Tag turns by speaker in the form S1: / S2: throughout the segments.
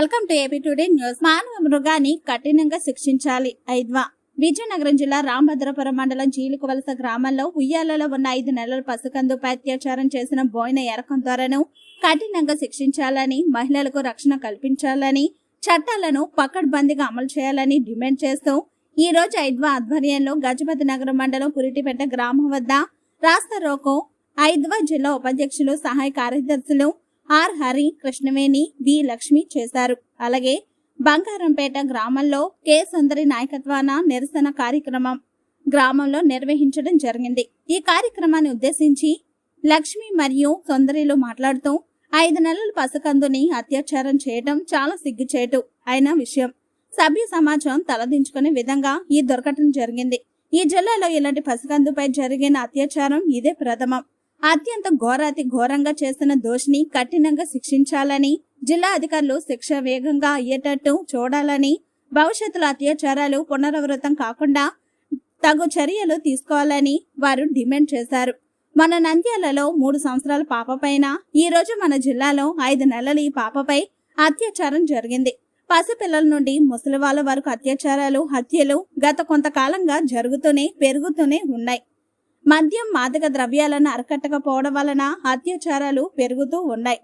S1: Welcome to AP today news. మానవ మృగాన్ని కఠినంగా శిక్షించాలి. ఐద్వా. విజయనగరం జిల్లా రామభద్రపురం మండలం జీలుకవలస గ్రామంలో ఉయ్యాలలో ఉన్న ఐదు నెలల పసుకందుపై అత్యాచారం చేసిన బోయిన ఎరకం ద్వారాను కఠినంగా శిక్షించాలని మహిళలకు రక్షణ కల్పించాలని చట్టాలను పకడ్బందీగా అమలు చేయాలని డిమాండ్ చేస్తూ ఈ రోజు ఐద్వా ఆధ్వర్యంలో గజపతి నగరం మండలం పురిటిపేట గ్రామం వద్ద రాస్తా రోకో ఐద్వా జిల్లా ఉపాధ్యక్షులు సహాయ కార్యదర్శులు ఆర్. హరి కృష్ణవేణి వి లక్ష్మి చేశారు. అలాగే బంగారంపేట గ్రామంలో కె. సుందరి నాయకత్వాన నిరసన కార్యక్రమం గ్రామంలో నిర్వహించడం జరిగింది. ఈ కార్యక్రమాన్ని ఉద్దేశించి లక్ష్మి మరియు సుందరిలు మాట్లాడుతూ ఐదు నెలల పసుకందుని అత్యాచారం చేయటం చాలా సిగ్గుచేటు అయిన విషయం. సభ్య సమాజం తలదించుకునే విధంగా ఈ దుర్ఘటన జరిగింది. ఈ జిల్లాలో ఇలాంటి పసికందుపై జరిగిన అత్యాచారం ఇదే ప్రథమం. అత్యంత ఘోరాతి ఘోరంగా చేసిన దోషిని కఠినంగా శిక్షించాలని జిల్లా అధికారులు శిక్ష వేగంగా అయ్యేటట్టు చూడాలని భవిష్యత్తులో అత్యాచారాలు పునరావృతం కాకుండా తగు చర్యలు తీసుకోవాలని వారు డిమాండ్ చేశారు. మన నంద్యాలలో మూడు సంవత్సరాల పాప పైన ఈ రోజు మన జిల్లాలో ఐదు నెలల ఈ పాపపై అత్యాచారం జరిగింది. పసిపిల్లల నుండి ముసలి వాళ్ళ వరకు అత్యాచారాలు హత్యలు గత కొంతకాలంగా జరుగుతూనే పెరుగుతూనే ఉన్నాయి. మద్యం మాదక ద్రవ్యాలను అరకట్టకపోవడం వలన అత్యాచారాలు పెరుగుతూ ఉన్నాయి.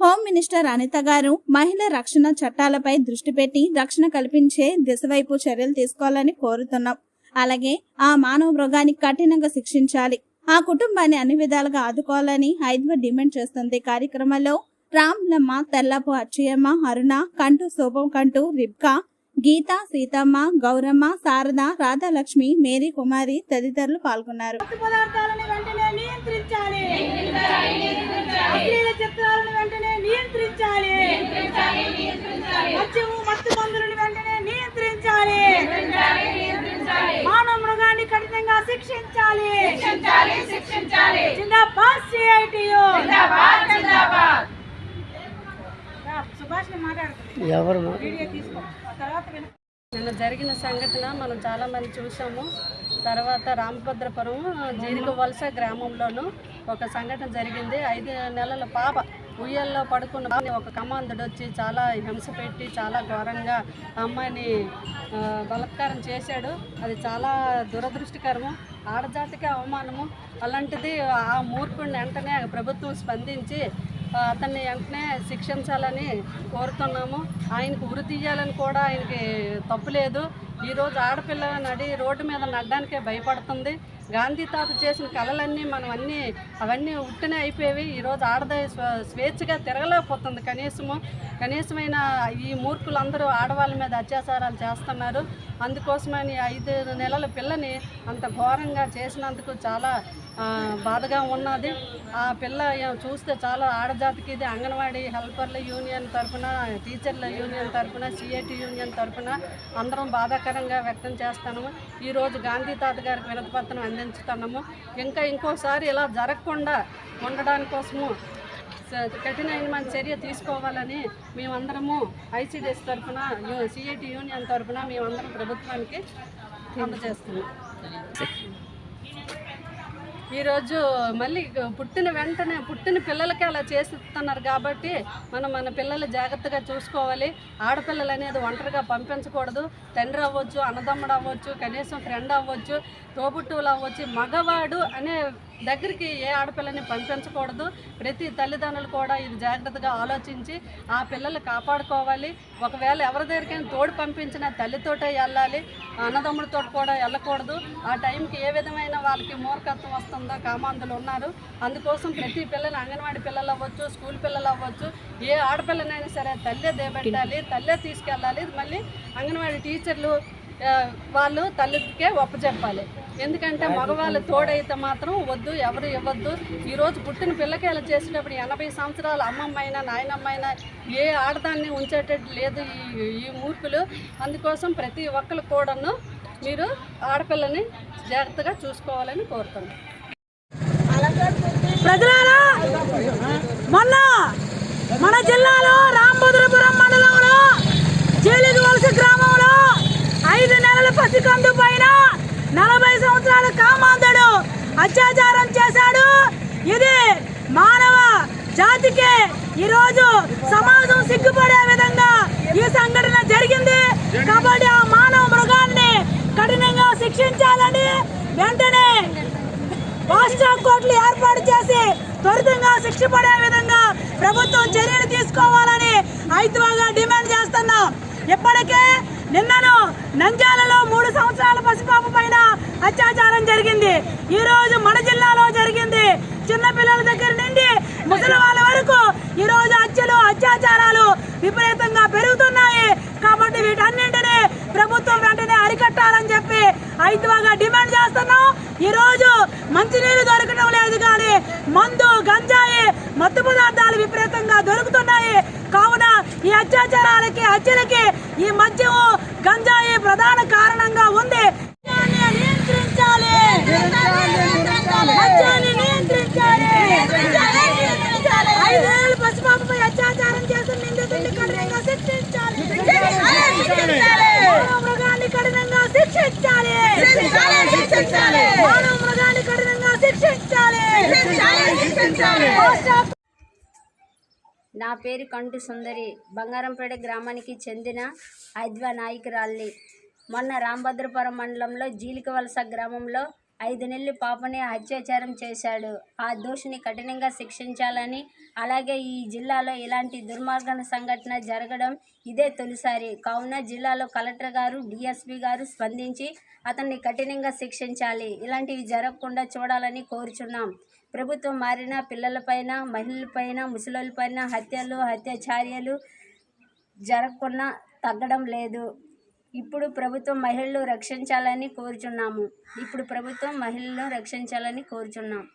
S1: హోమ్ మినిస్టర్ అనిత గారు మహిళా రక్షణ చట్టాలపై దృష్టి పెట్టి రక్షణ కల్పించే దిశవైపు చర్యలు తీసుకోవాలని కోరుతున్నాం. అలాగే ఆ మానవ మృగాన్ని కఠినంగా శిక్షించాలి. ఆ కుటుంబాన్ని అన్ని విధాలుగా ఆదుకోవాలని హైదరాబాద్ డిమాండ్ చేస్తుంది. కార్యక్రమంలో రామ్లమ్మ తెల్లపు అచ్చయ్యమ్మ అరుణ కంటూ శోభం కంటూ రిబ్కా గీత సీతమ్మ గౌరమ్మ శారద రాధాలక్ష్మి మేరీ కుమారి తదితరులు పాల్గొన్నారు.
S2: మత్తు పదార్థాలను వెంటనే నియంత్రించాలి. అశ్లీల చిత్రాలను వెంటనే నియంత్రించాలి. మద్యము మత్తు మందులను వెంటనే నియంత్రించాలి. మానవ మృగాన్ని కఠినంగా శిక్షించాలి. జిందాబాద్ సిఐటియు. సుభాష్ మాట్లాడుతుంది
S3: ఎవరు
S2: వీడియో తీసుకో.
S4: నిన్న జరిగిన సంఘటన మనం చాలామంది చూసాము. తర్వాత రామభద్రపురం జీరిక వలస గ్రామంలోను ఒక సంఘటన జరిగింది. ఐదు నెలల పాప ఉయ్యల్లో పడుకున్న ఒక కమాందుడు వచ్చి చాలా హింస పెట్టి చాలా ఘోరంగా అమ్మాయిని బలత్కారం చేశాడు. అది చాలా దురదృష్టకరము ఆడజాతికి అవమానము. అలాంటిది ఆ మూర్ఖుడిని వెంటనే ప్రభుత్వం స్పందించి అతన్ని వెంటనే శిక్షించాలని కోరుతున్నాము. ఆయనకు ఉరి తీయాలని కూడా ఆయనకి తప్పు లేదు. ఈరోజు ఆడపిల్ల నడి రోడ్డు మీద నడ్డానికే భయపడుతుంది. గాంధీ తాత చేసిన కళలన్నీ మనం అన్నీ అవన్నీ ఉట్టినే అయిపోయేవి. ఈరోజు ఆడదే స్వేచ్ఛగా తిరగలేకపోతుంది. కనీసము కనీసమైన ఈ మూర్ఖులందరూ ఆడవాళ్ళ మీద అత్యాచారాలు చేస్తున్నారు. అందుకోసమని ఐదు నెలల పిల్లని అంత ఘోరంగా చేసినందుకు చాలా బాధగా ఉన్నది. ఆ పిల్ల చూస్తే చాలా ఆడజాతికి ఇది అంగన్వాడీ హెల్పర్ల యూనియన్ తరఫున టీచర్ల యూనియన్ తరఫున సిఐటి యూనియన్ తరఫున అందరం బాధాకరంగా వ్యక్తం చేస్తాము ఈరోజు గాంధీ తాత గారికి వినతిపత్రం అందించుతున్నాము ఇంకా ఇంకోసారి ఇలా జరగకుండా ఉండడాని కోసము కఠినమైన చర్య తీసుకోవాలని మేమందరము ఐసీడీఎస్ తరఫున సిఐటి యూనియన్ తరఫున మేమందరం ప్రభుత్వానికి అందజేస్తున్నాం ఈరోజు మళ్ళీ పుట్టిన వెంటనే పుట్టిన పిల్లలకి అలా చేస్తున్నారు కాబట్టి మనం మన పిల్లలు జాగ్రత్తగా చూసుకోవాలి. ఆడపిల్లలు అనేది ఒంటరిగా పంపించకూడదు. తండ్రి అవ్వచ్చు అన్నదమ్ముడు అవ్వచ్చు కనీసం ఫ్రెండ్ అవ్వచ్చు తోబుట్టువులు అవ్వచ్చు మగవాడు అనే దగ్గరికి ఏ ఆడపిల్లని పంపించకూడదు. ప్రతి తల్లిదండ్రులు కూడా ఇది జాగ్రత్తగా ఆలోచించి ఆ పిల్లలు కాపాడుకోవాలి. ఒకవేళ ఎవరి దగ్గరికైనా తోడు పంపించిన తల్లితోటే వెళ్ళాలి. అన్నదమ్ముడితో కూడా వెళ్ళకూడదు. ఆ టైంకి ఏ విధమైన వాళ్ళకి మూర్ఖత్వం వస్తుందో కామాంధులు ఉన్నారు. అందుకోసం ప్రతి పిల్లలు అంగన్వాడీ పిల్లలు అవ్వచ్చు స్కూల్ పిల్లలు అవ్వచ్చు ఏ ఆడపిల్లనైనా సరే తల్లే దేబెట్టాలి తల్లే తీసుకెళ్ళాలి. మళ్ళీ అంగన్వాడీ టీచర్లు వాళ్ళు తల్లికే ఒప్పచెప్పాలి. ఎందుకంటే మగవాళ్ళు తోడైతే మాత్రం వద్దు ఎవరు ఇవ్వద్దు. ఈరోజు పుట్టిన పిల్లకి ఇలా చేసేటప్పుడు ఎనభై సంవత్సరాల అమ్మమ్మ అయినా నాయనమ్మ అయినా ఏ ఆడదాన్ని ఉంచేటట్టు లేదు ఈ ఈ మూర్ఖులు. అందుకోసం ప్రతి ఒక్కరు కూడాను మీరు ఆడపిల్లని జాగ్రత్తగా చూసుకోవాలని కోరుతున్నాను
S2: ప్రజలారా మొన్న మన జిల్లాలో రామభద్రపురం మండలంలో జేలిగి వలస గ్రామంలో ఐదు నెలల పసికందు పైన నలభై సంవత్సరాల కామాంధుడు అత్యాచారం చేశాడు. ఇది మానవ జాతికే ఈరోజు సమాజం సిగ్గుపడే విధంగా ఈ సంఘటన జరిగింది. కాబట్టి ఆ మానవ మృగాన్ని కఠినంగా శిక్షించాలని వెంటనే రాష్ట్ర కోర్టులు ఏర్పాటు చేసి త్వరితంగా శిక్ష పడే విధంగా ప్రభుత్వం చర్యలు తీసుకోవాలని ఐదుగా డిమాండ్ చేస్తున్నాం. ఇప్పటికే నిన్నను నంద్యాలలో మూడు సంవత్సరాల పసిపాప పైన అత్యాచారం జరిగింది. ఈ రోజు మన జిల్లాలో జరిగింది. చిన్నపిల్లల దగ్గర నుండి ముసలి వాళ్ళ వరకు ఈ రోజు హత్యలు అత్యాచారాలు విపరీతంగా పెరుగుతున్నాయి. కాబట్టి వీటన్నింటినీ ప్రభుత్వం వెంటనే అరికట్టాలని చెప్పి ఐదుగా డిమాండ్ చేస్తున్నాం. ఈ రోజు మంచినీళ్ళు దొరకడం లేదు కానీ మందు గంజాయి మత్తు పదార్థాలు విపరీతంగా దొరుకుతున్నాయి. కావున ఈ అత్యాచారాలకి హత్యలకి ఈ మద్యము గంజాయి ప్రధాన కారణంగా ఉంది. నియంత్రించాలి. ఐదేళ్ళు పసిపాపపై అత్యాచారం నిందితుడిని కఠినంగా శిక్షించాలి. మానవ మృగాన్ని కఠినంగా శిక్షించాలి. మానవ మృగాన్ని కఠినంగా శిక్షించాలి.
S3: నా పేరు కంటు సుందరి. బంగారంపేట గ్రామానికి చెందిన ఐద్వా నాయకురాల్ని. మొన్న రాంభద్రపురం మండలంలో జీలికవలస గ్రామంలో ఐదు నెలలు పాపని అత్యాచారం చేశాడు. ఆ దోషిని కఠినంగా శిక్షించాలని అలాగే ఈ జిల్లాలో ఇలాంటి దుర్మార్గన సంఘటన జరగడం ఇదే తొలిసారి. కావున జిల్లాలో కలెక్టర్ గారు డిఎస్పి గారు స్పందించి అతన్ని కఠినంగా శిక్షించాలి. ఇలాంటివి జరగకుండా చూడాలని కోరుచున్నాం. ప్రభుత్వం మారిన పిల్లలపైన మహిళలపైన ముసలిపైన హత్యలు హత్యాచార్యాలు జరగకుండా తగ్గడం లేదు. ఇప్పుడు ప్రభుత్వం మహిళలు రక్షించాలని కోరుచున్నాము. ఇప్పుడు ప్రభుత్వం మహిళలను రక్షించాలని కోరుచున్నాం.